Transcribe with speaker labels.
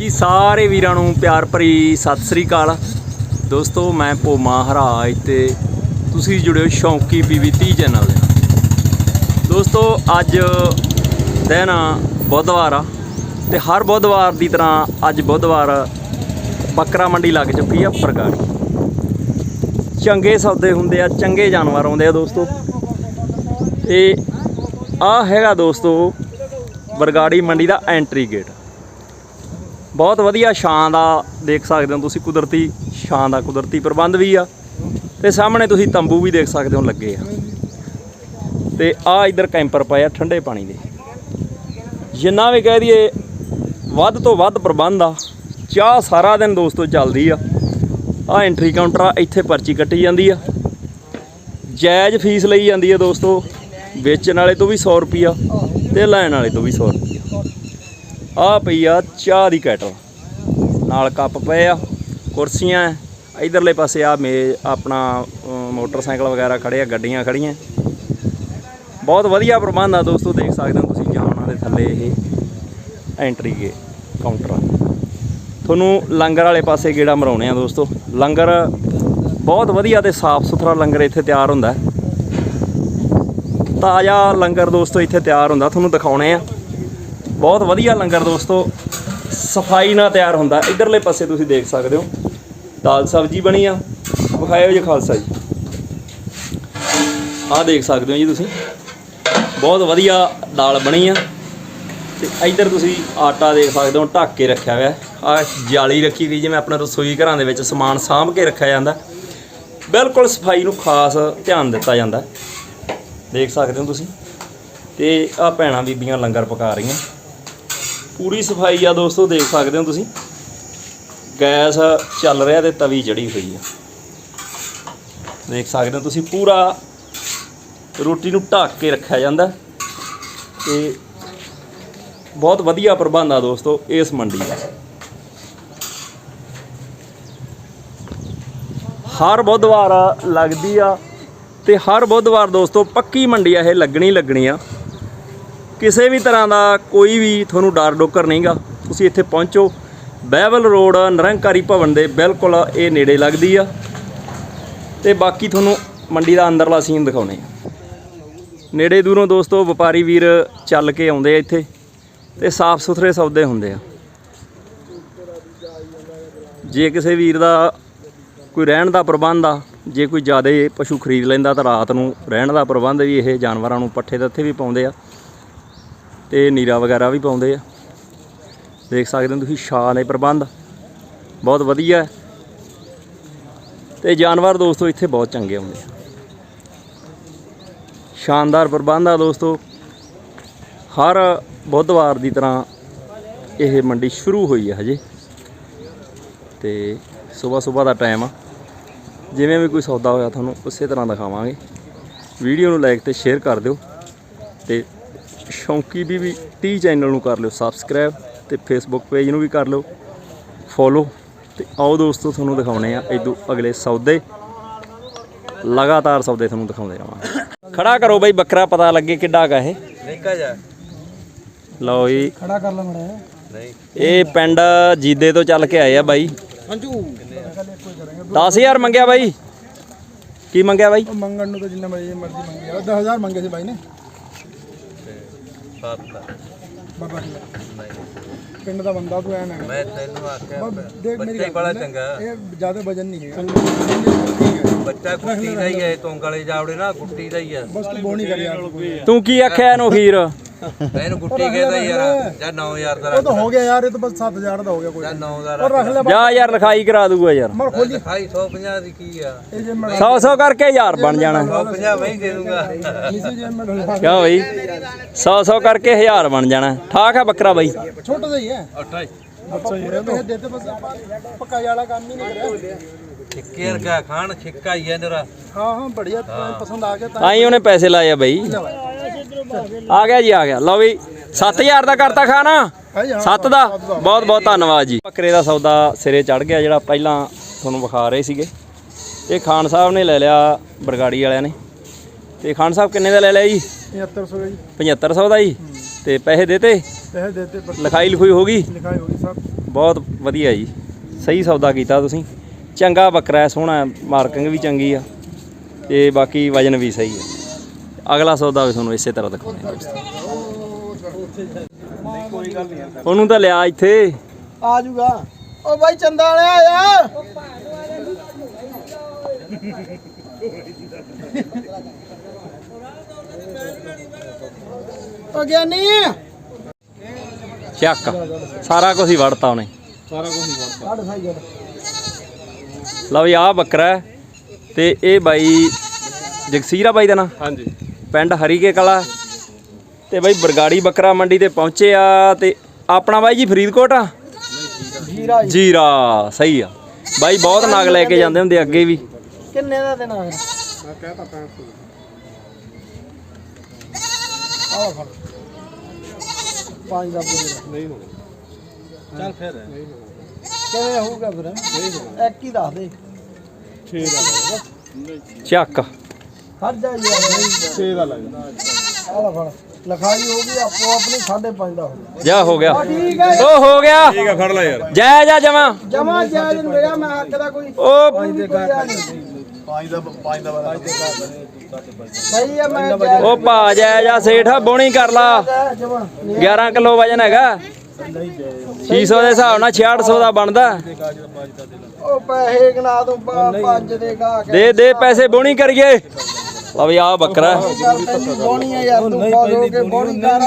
Speaker 1: ਜੀ ਸਾਰੇ ਵੀਰਾਂ ਨੂੰ ਪਿਆਰ ਭਰੀ ਸਤਿ ਸ੍ਰੀ ਅਕਾਲ। ਦੋਸਤੋ, ਮੈਂ ਭੋਮਾ ਹਰਾਜ ਤੇ ਤੁਸੀਂ ਜੁੜਿਓ ਸ਼ੌਂਕੀ ਪੀਵੀ 30 ਚੈਨਲ ਦੇ ਦੋਸਤੋ, ਅੱਜ ਦਿਨ ਆ ਬੁੱਧਵਾਰ ਆ ਤੇ ਹਰ ਬੁੱਧਵਾਰ ਦੀ ਤਰ੍ਹਾਂ ਅੱਜ ਬੁੱਧਵਾਰ ਬੱਕਰਾ ਮੰਡੀ ਲੱਗ ਚੁੱਕੀ ਆ ਪ੍ਰਗਾੜੀ ਚੰਗੇ ਸੌਦੇ ਹੁੰਦੇ ਆ, ਚੰਗੇ ਜਾਨਵਰ ਆਉਂਦੇ ਆ ਦੋਸਤੋ। ਤੇ ਆ ਹੈਗਾ ਦੋਸਤੋ ਬਰਗਾੜੀ ਮੰਡੀ ਦਾ ਐਂਟਰੀ ਗੇਟ ਬਹੁਤ ਵਧੀਆ ਛਾਂ ਦਾ ਦੇਖ ਸਕਦੇ ਹੋ ਤੁਸੀਂ, ਕੁਦਰਤੀ ਛਾਂ ਦਾ, ਕੁਦਰਤੀ ਪ੍ਰਬੰਧ ਵੀ ਆ। ਤੇ ਸਾਹਮਣੇ ਤੁਸੀਂ ਤੰਬੂ ਵੀ ਦੇਖ ਸਕਦੇ ਹੋ ਲੱਗੇ ਆ। ਤੇ ਆ ਇਧਰ ਕੈਂਪਰ ਪਏ ਆ ਠੰਡੇ ਪਾਣੀ ਦੇ। ਜਿੰਨਾ ਵੀ ਕਹਿ ਦਈਏ, ਵੱਧ ਤੋਂ ਵੱਧ ਪ੍ਰਬੰਧ ਆ। ਚਾਹ ਸਾਰਾ ਦਿਨ ਦੋਸਤੋ ਚੱਲਦੀ ਆ। ਆ ਐਂਟਰੀ ਕਾਊਂਟਰ ਆ, ਇੱਥੇ ਪਰਚੀ ਕੱਟੀ ਜਾਂਦੀ ਆ। ਜਾਇਜ਼ ਫੀਸ ਲਈ ਜਾਂਦੀ ਆ ਦੋਸਤੋ। ਵੇਚਣ ਵਾਲੇ ਤੋਂ ਵੀ 100 ਰੁਪਿਆ ਤੇ ਲੈਣ ਵਾਲੇ ਤੋਂ ਵੀ 100 ਰੁਪਿਆ ਆ ਪਈ ਆ ਚਾਹ ਦੀ ਕੈਟਲ। ਨਾਲ ਕੱਪ ਪਏ ਆ, ਕੁਰਸੀਆਂ ਐ। ਇਧਰਲੇ ਪਾਸੇ ਆ ਮੇ, ਆਪਣਾ ਮੋਟਰਸਾਈਕਲ ਵਗੈਰਾ ਖੜੇ ਆ, ਗੱਡੀਆਂ ਖੜੀਆਂ। ਬਹੁਤ ਵਧੀਆ ਪ੍ਰਬੰਧ ਆ ਦੋਸਤੋ, ਦੇਖ ਸਕਦੇ ਹੋ ਤੁਸੀਂ ਜਾਮਣਾ ਦੇ ਥੱਲੇ ਇਹ ਐਂਟਰੀ ਗੇ ਕਾਊਂਟਰ ਤੁਹਾਨੂੰ ਲੰਗਰ ਵਾਲੇ ਪਾਸੇ ਗੇੜਾ ਮਰਾਉਣੇ ਆ ਦੋਸਤੋ। ਲੰਗਰ ਬਹੁਤ ਵਧੀਆ ਤੇ ਸਾਫ਼ ਸੁਥਰਾ ਲੰਗਰ ਇੱਥੇ ਤਿਆਰ ਹੁੰਦਾ। ਤਾਜ਼ਾ ਲੰਗਰ ਦੋਸਤੋ ਇੱਥੇ ਤਿਆਰ ਹੁੰਦਾ, ਤੁਹਾਨੂੰ ਦਿਖਾਉਣੇ ਆ। ਬਹੁਤ ਵਧੀਆ ਲੰਗਰ ਦੋਸਤੋ। ਸਫ਼ਾਈ ਨਾਲ ਤਿਆਰ ਹੁੰਦਾ। ਇਧਰਲੇ ਪਾਸੇ ਤੁਸੀਂ ਦੇਖ ਸਕਦੇ ਹੋ। ਦਾਲ ਸਬਜੀ ਬਣੀ ਆ। ਵਿਖਾਇਓ ਜੀ ਖਾਲਸਾ ਜੀ। ਆਹ ਦੇਖ ਸਕਦੇ ਹੋ ਜੀ ਤੁਸੀਂ। ਬਹੁਤ ਵਧੀਆ ਦਾਲ ਬਣੀ ਆ। ਤੇ ਇੱਧਰ ਤੁਸੀਂ ਆਟਾ ਦੇਖ ਸਕਦੇ ਹੋ, ਢੱਕ ਕੇ ਰੱਖਿਆ ਹੋਇਆ। ਆ ਜਾਲੀ ਰੱਖੀ ਗਈ ਜਿਵੇਂ ਆਪਣੇ ਰਸੋਈ ਘਰਾਂ ਦੇ ਵਿੱਚ ਸਮਾਨ ਸਾਂਭ ਕੇ ਰੱਖਿਆ ਜਾਂਦਾ। ਬਿਲਕੁਲ ਸਫ਼ਾਈ ਨੂੰ ਖਾਸ ਧਿਆਨ ਦਿੱਤਾ ਜਾਂਦਾ। ਦੇਖ ਸਕਦੇ ਹੋ ਤੁਸੀਂ। ਤੇ ਆ ਭੈਣਾਂ ਬੀਬੀਆਂ ਲੰਗਰ ਪਕਾ ਰਹੀਆਂ। ਪੂਰੀ ਸਫ਼ਾਈ ਆ ਦੋਸਤੋ, ਦੇਖ ਸਕਦੇ ਹੋ ਤੁਸੀਂ। ਗੈਸ ਚੱਲ ਰਿਹਾ ਤੇ ਤਵੀ ਜੜੀ ਹੋਈ ਆ। ਦੇਖ ਸਕਦੇ ਹੋ ਤੁਸੀਂ, ਪੂਰਾ ਰੋਟੀ ਨੂੰ ਢੱਕ ਕੇ ਰੱਖਿਆ ਜਾਂਦਾ। ਤੇ ਬਹੁਤ ਵਧੀਆ ਪ੍ਰਬੰਧ ਆ ਦੋਸਤੋ, ਇਸ ਮੰਡੀ ਦਾ। ਹਰ ਬੁੱਧਵਾਰ ਲੱਗਦੀ ਆ ਤੇ ਹਰ ਬੁੱਧਵਾਰ ਦੋਸਤੋ, ਪੱਕੀ ਮੰਡੀ ਆ, ਇਹ ਲੱਗਣੀ ਲੱਗਣੀ ਆ। ਕਿਸੇ ਵੀ ਤਰ੍ਹਾਂ ਦਾ ਕੋਈ ਵੀ ਤੁਹਾਨੂੰ ਡਰ ਡੋਕਰ ਨਹੀਂਗਾ। ਤੁਸੀਂ ਇੱਥੇ ਪਹੁੰਚੋ। ਬਹਿਬਲ ਰੋਡ, ਨਿਰੰਕਾਰੀ ਭਵਨ ਦੇ ਬਿਲਕੁਲ ਇਹ ਨੇੜੇ ਲੱਗਦੀ ਆ। ਤੇ ਬਾਕੀ ਤੁਹਾਨੂੰ ਮੰਡੀ ਦਾ ਅੰਦਰਲਾ ਸੀਨ ਦਿਖਾਉਣੇ ਆ। ਨੇੜੇ ਦੂਰੋਂ ਦੋਸਤੋ ਵਪਾਰੀ ਵੀਰ ਚੱਲ ਕੇ ਆਉਂਦੇ ਆ ਇੱਥੇ ਤੇ ਸਾਫ਼ ਸੁਥਰੇ ਸੌਦੇ ਹੁੰਦੇ ਆ। ਜੇ ਕਿਸੇ ਵੀਰ ਦਾ ਕੋਈ ਰਹਿਣ ਦਾ ਪ੍ਰਬੰਧ ਆ, ਜੇ ਕੋਈ ਜ਼ਿਆਦਾ ਪਸ਼ੂ ਖਰੀਦ ਲੈਂਦਾ ਤਾਂ ਰਾਤ ਨੂੰ ਰਹਿਣ ਦਾ ਪ੍ਰਬੰਧ ਵੀ ਇਹ ਜਾਨਵਰਾਂ ਨੂੰ ਪੱਠੇ ਦੱਥੇ ਵੀ ਪਾਉਂਦੇ ਆ। ਤੇ ਨੀਰਾ ਵਗੈਰਾ ਵੀ ਪਾਉਂਦੇ ਆ। ਦੇਖ ਸਕਦੇ ਹੋ ਤੁਸੀਂ ਛਾਂ ਦੇ ਪ੍ਰਬੰਧ। ਬਹੁਤ ਵਧੀਆ ਹੈ। ਤੇ ਜਾਨਵਰ ਦੋਸਤੋ, ਇੱਥੇ ਬਹੁਤ ਚੰਗੇ ਆਉਂਦੇ ਆ। ਸ਼ਾਨਦਾਰ ਪ੍ਰਬੰਧ ਆ ਦੋਸਤੋ। ਹਰ ਬੁੱਧਵਾਰ ਦੀ ਤਰ੍ਹਾਂ ਇਹ ਮੰਡੀ ਸ਼ੁਰੂ ਹੋਈ ਹੈ ਹਜੇ। ਤੇ ਸਵੇਰ ਸਵੇਰ ਦਾ ਟਾਈਮ ਆ। ਜਿਵੇਂ ਵੀ ਕੋਈ ਸੌਦਾ ਹੋਇਆ, ਤੁਹਾਨੂੰ ਉਸੇ ਤਰ੍ਹਾਂ ਦਿਖਾਵਾਂਗੇ। ਵੀਡੀਓ ਨੂੰ ਲਾਈਕ ਤੇ ਸ਼ੇਅਰ ਕਰ ਦਿਓ। ਤੇ ਸ਼ੌਂਕੀ ਵੀ ਵੀ 30 ਚੈਨਲ ਨੂੰ ਕਰ ਲਿਓ ਸਬਸਕ੍ਰਾਈਬ ਤੇ ਫੇਸਬੁੱਕ ਪੇਜ ਨੂੰ ਵੀ ਕਰ ਲਿਓ ਫੋਲੋ ਤੇ ਆਓ ਦੋਸਤੋ ਤੁਹਾਨੂੰ ਦਿਖਾਉਣੇ ਆ ਇਦੋਂ ਅਗਲੇ ਸੌਦੇ। ਲਗਾਤਾਰ ਸੌਦੇ ਤੁਹਾਨੂੰ ਦਿਖਾਉਂਦੇ ਰਹਾਂਗੇ ਖੜਾ ਕਰੋ ਬਈ ਬੱਕਰਾ ਪਤਾ ਲੱਗੇ ਕਿੱਡਾ ਗਾ ਇਹ।
Speaker 2: ਨਿਕਾ ਜਾ
Speaker 1: ਲਓ ਜੀ।
Speaker 3: ਖੜਾ ਕਰ ਲਾ ਮੜਾ।
Speaker 2: ਨਹੀਂ।
Speaker 1: ਇਹ ਪਿੰਡ ਜੀਦੇ ਤੋਂ ਚੱਲ ਕੇ ਆਏ ਆ ਬਾਈ।
Speaker 3: ਅੰਜੂ
Speaker 1: 10000 ਮੰਗਿਆ ਬਾਈ। ਕੀ ਮੰਗਿਆ ਬਾਈ?
Speaker 3: ਮੰਗਣ ਨੂੰ ਤਾਂ ਜਿੰਨਾ ਮਰਜ਼ੀ ਮਰਜ਼ੀ ਮੰਗੀ ਆ 10000 ਮੰਗੇ ਸੀ ਬਾਈ ਨੇ।
Speaker 2: ਸੱਤ
Speaker 3: ਬਾਬਾ ਜੀ
Speaker 2: ਨਹੀਂ।
Speaker 3: ਪਿੰਡ ਦਾ ਬੰਦਾ ਤੂੰ ਐ ਨਾ।
Speaker 2: ਮੈਂ ਤੈਨੂੰ ਆਖਿਆ
Speaker 3: ਬਸ ਦੇਖ ਮੇਰੀ
Speaker 2: ਬੱਚਾ ਹੀ ਬੜਾ ਚੰਗਾ।
Speaker 3: ਇਹ ਜ਼ਿਆਦਾ ਵਜਨ ਨਹੀਂ ਹੈ
Speaker 2: ਬੱਚਾ ਗੁੱਟੀ ਦਾ ਹੀ ਹੈ ਤੂੰ ਗਲੇ ਜਾਵੜੇ ਨਾ ਗੁੱਟੀ ਦਾ ਹੀ ਹੈ।
Speaker 3: ਬਸ ਤੂੰ ਬੋਣੀ ਕਰ ਯਾਰ ਉਹ
Speaker 1: ਤੂੰ ਕੀ ਆਖਿਆ ਇਹਨੂੰ ਹੀਰ
Speaker 2: ਇਹਨੂੰ ਗੁੱਟੀ ਕਹਿੰਦਾ ਯਾਰ ਜਾਂ 9000 ਦਾ
Speaker 3: ਤਾਂ ਹੋ ਗਿਆ ਯਾਰ ਇਹ ਤਾਂ ਬਸ 7000 ਦਾ ਹੋ ਗਿਆ ਕੋਈ
Speaker 2: ਜਾਂ 9000
Speaker 3: ਔਰ ਰੱਖ ਲੈ।
Speaker 1: ਜਾ ਯਾਰ ਲਿਖਾਈ ਕਰਾ ਦੂਗਾ ਯਾਰ।
Speaker 3: ਮਰ ਖੋਲੀ
Speaker 2: ਲਿਖਾਈ 150 ਦੀ ਕੀ ਆ?
Speaker 3: ਇਹ ਜੇ ਮੈਂ
Speaker 1: 100 100 ਕਰਕੇ ਹਜ਼ਾਰ ਬਣ ਜਾਣਾ।
Speaker 2: 150 ਮੈਂ ਹੀ ਦੇ ਦੂੰਗਾ।
Speaker 3: ਇਸੇ ਜੇ ਮੈਂ ਢਲਵਾ
Speaker 1: ਕਿਉਂ ਬਈ? 100 100 ਕਰਕੇ ਹਜ਼ਾਰ ਬਣ ਜਾਣਾ। ਠਾਕ ਆ ਬੱਕਰਾ ਬਾਈ।
Speaker 3: ਛੋਟਾ ਜਿਹਾ ਹੀ ਹੈ। ਅੱਛਾ ਹੀ ਹੈ ਪੈਸੇ ਦੇਤੇ ਬਸ ਆਪਾਂ ਪੱਕਾ ਵਾਲਾ ਕੰਮ ਹੀ ਨਹੀਂ ਕਰਿਆ।
Speaker 2: ਛਿੱਕੇ ਰਗਾ ਖਾਣ ਛਿੱਕਾ ਹੀ ਹੈ ਨਰਾ
Speaker 3: ਹਾਂ ਹਾਂ ਬੜੀਆ ਪਸੰਦ ਆ ਗਿਆ ਤਾਂ।
Speaker 1: ਤਾਂ ਹੀ ਉਹਨੇ ਪੈਸੇ ਲਾਏ ਆ ਬਈ। ਆ ਗਿਆ ਜੀ ਆ ਗਿਆ। ਲਓ ਵੀ 7000 ਦਾ ਕਰਤਾ ਖਾਣਾ।
Speaker 3: ਹਾਂ
Speaker 1: 7 ਦਾ। ਬਹੁਤ ਬਹੁਤ ਧੰਨਵਾਦ ਜੀ। ਬੱਕਰੇ ਦਾ ਸੌਦਾ ਸਿਰੇ ਚੜ ਗਿਆ ਜਿਹੜਾ ਪਹਿਲਾਂ ਤੁਹਾਨੂੰ ਵਿਖਾ ਰਹੇ ਸੀਗੇ। ਇਹ ਖਾਨ ਸਾਹਿਬ ਨੇ ਲੈ ਲਿਆ ਬਰਗਾੜੀ ਵਾਲਿਆਂ ਨੇ। ਤੇ ਖਾਨ ਸਾਹਿਬ ਕਿੰਨੇ ਦਾ ਲੈ ਲਿਆ ਜੀ?
Speaker 3: 7500 ਜੀ।
Speaker 1: 7500 ਦਾ ਜੀ। ਤੇ ਪੈਸੇ ਦੇਤੇ?
Speaker 3: ਪੈਸੇ ਦੇਤੇ
Speaker 1: ਲਿਖਾਈ ਲਿਖੂਈ ਹੋ ਗਈ?
Speaker 3: ਲਿਖਾਈ ਹੋਗੀ ਸਭ।
Speaker 1: ਬਹੁਤ ਵਧੀਆ ਜੀ। ਸਹੀ ਸੌਦਾ ਕੀਤਾ ਤੁਸੀਂ। ਚੰਗਾ ਬੱਕਰਾ ਹੈ ਸੋਹਣਾ ਹੈ, ਮਾਰਕਿੰਗ ਵੀ ਚੰਗੀ ਆ। ਤੇ ਬਾਕੀ ਵਜਨ ਵੀ ਸਹੀ ਹੈ। ਅਗਲਾ ਸੌਦਾ ਵੀ ਤੁਹਾਨੂੰ ਇਸੇ ਤਰ੍ਹਾਂ ਦਿਖਾਉਂਦੇ ਹਾਂ। ਦੋਸਤੋ ਉਹਨੂੰ ਤਾਂ ਲਿਆ ਇੱਥੇ।
Speaker 3: ਆ ਜੂਗਾ। ਓ ਬਾਈ ਚੰਦਾ ਵਾਲਿਆ ਆ। ਓ ਗਿਆਨੀ।
Speaker 1: ਚੱਕ। ਸਾਰਾ ਕੁਝ ਹੀ ਵੜਤਾ ਉਹਨੇ।
Speaker 3: ਸਾਢੇ ਸਾਈ ਜੜ।
Speaker 1: ਲਓ ਵੀ ਆਹ ਬੱਕਰਾ ਹੈ। ਤੇ ਇਹ ਬਾਈ ਜਗਸੀਰਾ ਬਾਈ ਦਾ ਨਾਂ?
Speaker 2: ਹਾਂਜੀ।
Speaker 1: ਪਿੰਡ ਹਰੀਕੇ ਕਲਾ। ਤੇ ਬਾਈ ਬਰਗਾੜੀ ਬੱਕਰਾ ਮੰਡੀ ਤੇ ਪਹੁੰਚੇ ਆ ਤੇ ਆਪਣਾ ਬਾਈ ਜੀ ਫਰੀਦਕੋਟ ਆ?
Speaker 3: ਜੀਰਾ।
Speaker 1: ਜੀਰਾ ਸਹੀ ਆ। ਬਾਈ ਬਹੁਤ ਨਗ ਲੈ ਕੇ ਜਾਂਦੇ ਹੁੰਦੇ ਅੱਗੇ ਵੀ।
Speaker 3: ਕਿੰਨੇ ਦਾ ਦੇਣਾ ਫਿਰ? ਮੈਂ ਕਹਤਾ 500 ਆਹ ਫੜ। ਪੰਜ ਦਾ ਪੂਰਾ। ਨਹੀਂ ਹੋਣਾ। ਚੱਲ ਫਿਰ। ਕਿਵੇਂ ਹੋਊਗਾ ਫਿਰ? ਇੱਕ ਹੀ ਦੱਸ ਦੇ। 6 ਦਾ
Speaker 1: ਚੱਕ।
Speaker 3: ਜਾ ਯਾਰ 6 ਦਾ ਲੱਗ ਆਹ ਫੜ। ਲਿਖਾਈ ਹੋ ਗਈ ਆਪੋ ਆਪਣੀ 5.5 ਦਾ ਹੋ
Speaker 1: ਜਾ ਹੋ ਗਿਆ।
Speaker 3: ਠੀਕ ਹੈ।
Speaker 1: ਉਹ ਹੋ ਗਿਆ।
Speaker 2: ਠੀਕ ਆ ਫੜ ਲੈ ਯਾਰ।
Speaker 1: ਜੈ ਜਾ ਜਮਾ।
Speaker 3: ਜਮਾ ਜਾਇਜ਼ ਨੂੰ ਮੇਰਾ ਮੈਂ ਹੱਕ ਦਾ ਕੋਈ
Speaker 1: ਉਹ
Speaker 3: ਪੰਜ ਦੇ ਪੰਜ ਦਾ ਪੰਜ ਦਾ ਸਹੀ ਹੈ ਮੈਂ ਜਾਇਜ਼
Speaker 1: ਉਹ ਭਾ ਜੈ ਜਾ ਸੇਠਾ ਬੋਣੀ ਕਰ ਲਾ।
Speaker 3: ਜਮਾ।
Speaker 1: 11 ਕਿਲੋ ਵਜਨ ਹੈਗਾ। 600 ਦੇ ਹਿਸਾਬ ਨਾਲ 6600 ਦਾ ਬਣਦਾ।
Speaker 3: ਉਹ ਪੈਸੇ ਗਨਾ ਪ- ਪੰਜ ਦੇ ਗਾ ਕੇ
Speaker 1: ਦੇ ਦੇ ਪੈਸੇ ਬੋਣੀ ਕਰੀਏ। ਲਓ ਵੀ ਆ ਬੱਕਰਾ
Speaker 3: ਬੋਣੀ ਆ ਯਾਰ ਤੂੰ ਹੋ ਕੇ ਬੋਣੀ ਕਰ।